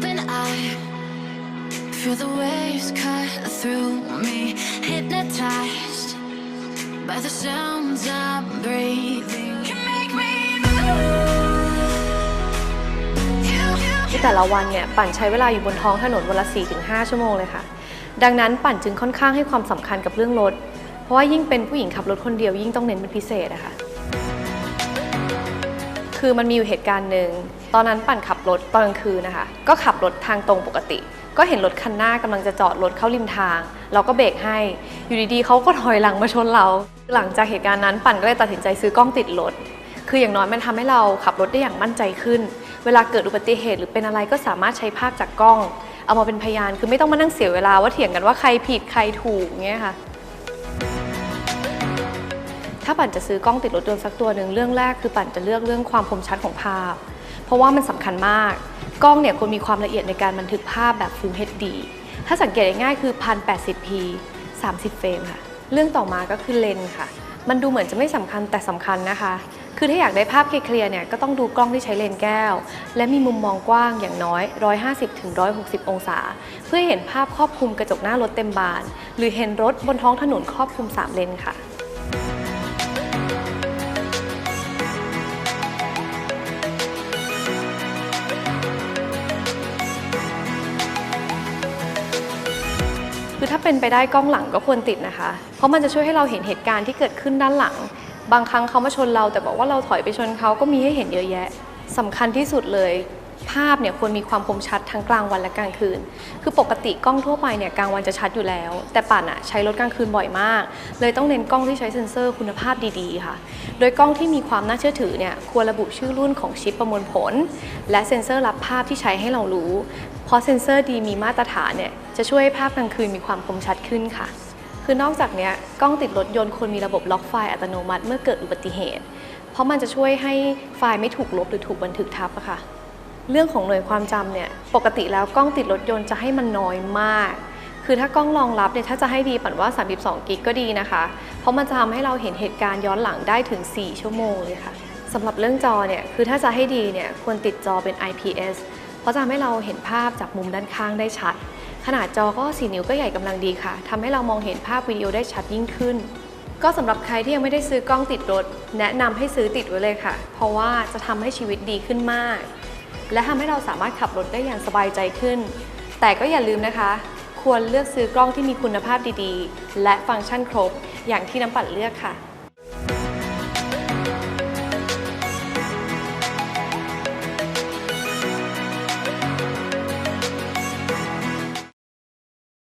open eye. Feel the waves cut through me, hypnotized by the sounds I'm breathing. You make me แต่ละวันเนี่ยปั่นใช้เวลาอยู่บนท้องถนนวันละ 4-5 ชั่วโมงเลยค่ะ ดังนั้นปั่นจึงค่อนข้างให้ความสำคัญกับเรื่องรถ เพราะว่ายิ่งเป็นผู้หญิงขับรถคนเดียวยิ่งต้องเน้นเป็นพิเศษอะคะ คือมันมีอยู่เหตุการณ์หนึ่งตอนนั้นปั่นขับรถตอนกลางคืนนะคะ ก็ขับรถทางตรงปกติ ก็เห็นรถคันหน้ากำลังจะจอดรถเข้าริมทาง เราก็เบรกให้ อยู่ดีๆเขาก็ถอยหลังมาชนเรา หลังจากเหตุการณ์นั้นปั่นก็เลยตัดสินใจซื้อกล้องติดรถคืออย่างน้อยมันทำให้เราขับรถได้อย่างมั่นใจขึ้น เวลาเกิดอุบัติเหตุหรือเป็นอะไรก็สามารถใช้ภาพจากกล้อง เอามาเป็นพยานคือไม่ต้องมานั่งเสียเวลาว่าเถียงกันว่าใครผิดใครถูกเงี้ยค่ะ ถ้าปั่นจะซื้อกล้องติดรถยนต์สักตัวหนึ่งเรื่องแรกคือปั่นจะเลือกเรื่องความคมชัดของภาพ เพราะว่ามันสำคัญมาก กล้องเนี่ยควรมีความละเอียดในการบันทึกภาพแบบ Full HD ถ้าสังเกตง่ายๆคือ 1080p 30 เฟรมค่ะ เรื่องต่อมาก็คือเลนส์ค่ะ มันดูเหมือนจะไม่สำคัญแต่สำคัญนะคะ คือถ้าอยากได้ภาพเคลียร์ๆเนี่ยก็ต้องดูกล้องที่ใช้เลนส์แก้ว และมีมุมมองกว้างอย่างน้อย 150-160 องศา เพื่อเห็นภาพครอบคลุมกระจกหน้ารถเต็มบาน หรือเห็นรถบนท้องถนนครอบคลุมสามเลนค่ะ คือถ้าเป็นไปได้กล้องหลังก็ควรติดนะคะ เพราะมันจะช่วยให้เราเห็นเหตุการณ์ที่เกิดขึ้นด้านหลัง บางครั้งเขามาชนเรา แต่บอกว่าเราถอยไปชนเขาก็มีให้เห็นเยอะแยะสำคัญที่สุดเลย ภาพเนี่ยควรมีความคมชัดทั้งกลางวันและกลางคืน คือปกติกล้องทั่วไปเนี่ยกลางวันจะชัดอยู่แล้ว แต่ป่านอะใช้รถกลางคืนบ่อยมาก เลยต้องเน้นกล้องที่ใช้เซ็นเซอร์คุณภาพดีๆค่ะ โดยกล้องที่มีความน่าเชื่อถือเนี่ยควรระบุชื่อรุ่นของชิปประมวลผล และเซ็นเซอร์รับภาพที่ใช้ให้เรารู้ เพราะเซ็นเซอร์ดีมีมาตรฐานเนี่ยจะช่วยให้ภาพกลางคืนมีความคมชัดขึ้นค่ะ คือนอกจากนี้กล้องติดรถยนต์ควรมีระบบล็อกไฟล์อัตโนมัติเมื่อเกิดอุบัติเหตุ เพราะมันจะช่วยให้ไฟล์ไม่ถูกลบหรือถูกบันทึกทับอะค่ะ เรื่องของหน่วยความจำเนี่ยปกติแล้วกล้องติดรถยนต์จะให้มันน้อยมาก คือถ้ากล้องรองรับเนี่ยถ้าจะให้ดีปั่นว่า 32 กิกก็ดีนะคะ เพราะมันจะทำให้เราเห็นเหตุการณ์ย้อนหลังได้ถึง 4 ชั่วโมงเลยค่ะสำหรับเรื่องจอเนี่ยคือถ้าจะให้ดีเนี่ยควรติดจอเป็น IPS เพราจะทำให้เราเห็นภาพจากมุมด้านข้างได้ชัด ขนาดจอก็ 4 นิ้วก็ใหญ่กำลังดีค่ะทำให้เรามองเห็นภาพวิดีโอได้ชัดยิ่งขึ้น ก็สำหรับใครที่ยังไม่ได้ซื้อกล้องติดรถ แนะนำให้ซื้อติดไว้เลยค่ะ เพราะว่าจะทำให้ชีวิตดีขึ้นมาก และทำให้เราสามารถขับรถได้อย่างสบายใจขึ้น แต่ก็อย่าลืมนะคะ ควรเลือกซื้อกล้องที่มีคุณภาพดีๆ และฟังก์ชันครบ อย่างที่น้ำปั่นเลือกค่ะ